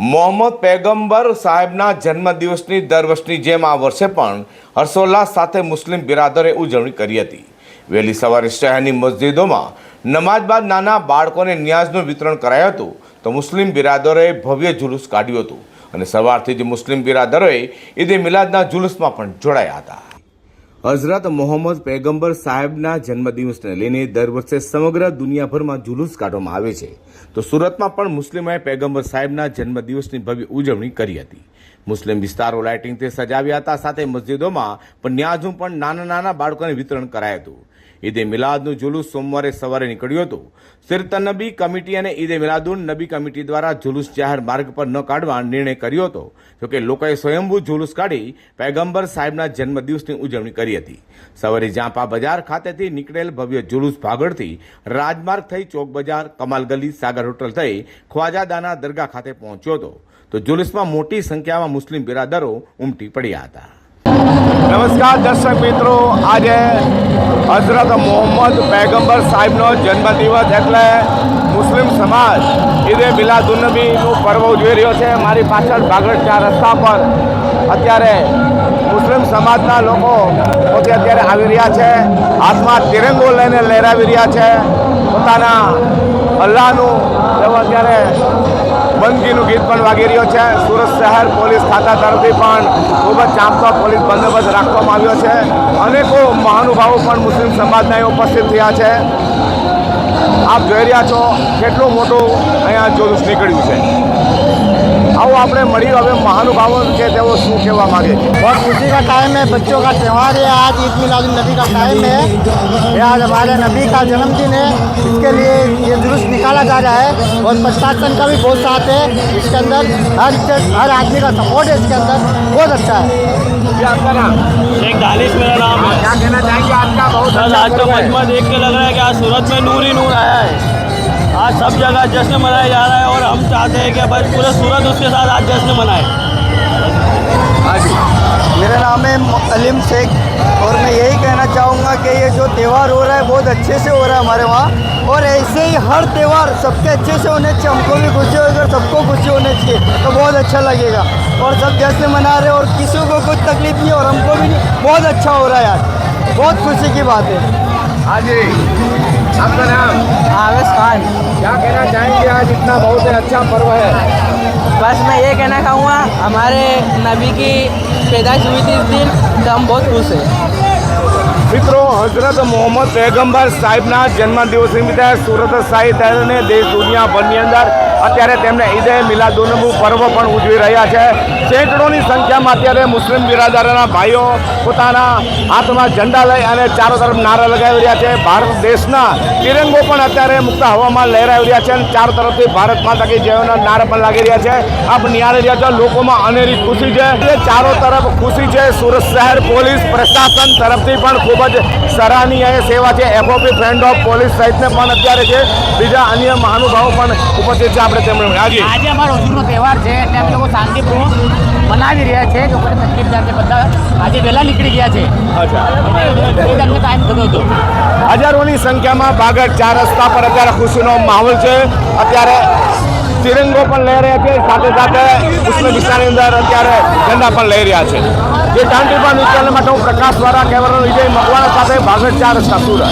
મોહમ્મદ પેગમ્બર સાહેબના જન્મદિવસની દર વર્ષની જેમ આ વર્ષે પણ હર્ષોલ્લાસ સાથે મુસ્લિમ બિરાદરે ઉજવણી કરી હતી. વહેલી સવારે શહેરની મસ્જિદોમાં નમાજ બાદ નાના બાળકોને ન્યાઝનું વિતરણ કરાયું હતું તો મુસ્લિમ બિરાદરોએ ભવ્ય જુલુસ કાઢ્યું હતું અને સવારથી જ મુસ્લિમ બિરાદરોએ ઈદે મિલાદના જુલુસમાં પણ જોડાયા હતા. હઝરત મોહમ્મદ પૈગંબર સાહેબના જન્મદિવસને લઈને દર વર્ષે સમગ્ર દુનિયાભરમાં જુલુસ કાઢવામાં આવે છે. તો સુરતમાં પણ મુસ્લિમોએ પૈગંબર સાહેબના જન્મદિવસની ભવ્ય ઉજવણી કરી હતી. મુસ્લિમ વિસ્તારો લાઇટિંગથી સજાવ્યા હતા. સાથે મસ્જિદોમાં પણ ન્યાઝું પણ નાના નાના બાળકોને વિતરણ કરાયું હતું. ઈદે મિલાદનું જુલુસ સોમવારે સવારે નીકળ્યું હતું. સિરતનબી કમિટી અને ઈદે મિલાદુન નબી કમિટી દ્વારા જુલુસ જાહેર માર્ગ પર ન કાઢવા નિર્ણય કર્યો હતો. જોકે લોકોએ સ્વયંભૂ જુલુસ કાઢી પૈગંબર સાહેબના જન્મદિવસની ઉજવણી કરી હતી. સવારે જાંપા બજાર ખાતેથી નીકળેલ ભવ્ય જુલુસ ભાગળથી રાજમાર્ગ થઈ ચોક બજાર, કમાલ સાગર હોટલ થઈ ખ્વાજાદાના દરગાહ ખાતે પહોંચ્યો હતો. તો જુલુસમાં મોટી સંખ્યામાં મુસ્લિમ બિરાદરો ઉમટી પડ્યા હતા. નમસ્કાર, દર્શક મિત્રો. આજે હઝરત મોહમ્મદ પૈગંબર સાહેબનો જન્મદિવસ એટલે મુસ્લિમ સમાજ ઈદે મિલાદુન્નબીનું પર્વ ઉજવી રહ્યો છે. મારી પાછળ ભાગળચા રસ્તા પર અત્યારે મુસ્લિમ સમાજના લોકો પોતે અત્યારે આવી રહ્યા છે. હાથમાં તિરંગો લઈને લહેરાવી રહ્યા છે. પોતાના અલ્લાહનું, તેઓ અત્યારે બંદગીનું ગીત પણ વાગી રહ્યો છે સુરત શહેર પોલીસ ખાતા તરફથી પણ ખૂબ જ ચાંપતો પોલીસ બંદોબસ્ત રાખવામાં આવ્યો છે અનેકો મહાનુભાવો પણ મુસ્લિમ સમાજના અહીં ઉપસ્થિત થયા છે આપ જોઈ રહ્યા છો કેટલું મોટું અહીંયા જુલુસ નીકળ્યું છે આવો આપણે મળ્યું હવે મહાનુભાવો કે તેઓ શું કહેવા માગે છે बहुत खुशी का टाइम है बच्चों का त्यौहार है आज ईद मिलाद नबी का टाइम है ये आज हमारे नबी का जन्मदिन है इसके लिए ये जुलूस निकाला जा रहा है और प्रशासन का भी बहुत साथ है इसके अंदर। हर हर आदमी का सपोर्ट है इसके अंदर। बहुत अच्छा है। ये आपका नाम? शेख दानिश मेरा नाम है। क्या कहना चाहेंगे? आज का बहुत कल अच्छा आज का मजमा देख के लग रहा है कि आज सूरत में नूर ही नूर आया है। आज सब जगह जश्न मनाया जा रहा है और हम चाहते हैं कि बस पूरे सूरत उसके साथ आज जश्न मनाए। मेरा नाम है अलीम शेख और मैं यही कहना चाहूँगा कि ये जो त्यौहार हो रहा है बहुत अच्छे से हो रहा है हमारे वहाँ। और ऐसे ही हर त्यौहार सबके अच्छे से होने चाहिए हमको भी खुशी होगी और सबको खुशी होनी चाहिए तो बहुत अच्छा लगेगा। और सब जैसे मना रहे हैं और किसी को कुछ तकलीफ़ नहीं और हमको भी नहीं बहुत अच्छा हो रहा है यार बहुत खुशी की बात है। हाँ जी। आपका नाम? आवेश खान। क्या कहना चाहेंगे आज? इतना बहुत ही अच्छा पर्व है। बस मैं ये कहना चाहूँगा हमारे नबी की पैदाइश हुई थी इस दिन तो हम बहुत खुश हैं। મિત્રો હઝરત મોહમ્મદ પૈગંબર સાહેબના જન્મદિવસ નિમિત્તે સુરત સહિત અને દેશ દુનિયાભરની અંદર અત્યારે તેમને ઈદે મિલાદુનબુ પર્વ પણ ઉજવી રહ્યા છે. સેંકડોની સંખ્યામાં અત્યારે મુસ્લિમ બિરાદરોના ભાઈઓ પોતાના હાથમાં ઝંડા લઈ અને ચારો તરફ નારા લગાવી રહ્યા છે. ભારત દેશના તિરંગો પણ અત્યારે મુક્ત હવામાં લહેરાવી રહ્યા છે અને ચારો તરફથી ભારત માતા કે જયોના નારા પણ લાગી રહ્યા છે. આપ નિહાળી રહ્યા છો, લોકોમાં અનેરી ખુશી છે. એટલે ચારો તરફ ખુશી છે. સુરત શહેર પોલીસ પ્રશાસન તરફથી પણ ખૂબ જ સરાહનીય સેવા છે. એફઓપી ફ્રેન્ડ ઓફ પોલીસ સહિતને પણ અત્યારે છે. બીજા અન્ય મહાનુભાવો પણ ઉપસ્થિત છે. આપણે તેમણે આજે આજે અમારો હજુરનો તહેવાર છે એટલે અમે લોકો શાંતિપૂર્વક મનાવી રહ્યા છે. લોકોને તકલીફ જાય બધા આજે વહેલા નીકળી ગયા છે. અચ્છા. ટાઈમ થતો હતો. હજારોની સંખ્યામાં બાગડ ચાર રસ્તા પર અત્યારે ખુશીનો માહોલ છે. અત્યારે તિરંગો પણ લઈ રહ્યા છે. સાથે સાથે મુસ્લિમ વિસ્તારની અંદર અત્યારે ઝંડા પણ લઈ રહ્યા છે. જે ટાંટીપા ન્યૂઝ ચેનલ માટે હું પ્રકાશ દ્વારા કેમેરાનો વિજય મકવાણા સાથે બાગડ ચાર રસ્તા સુરત.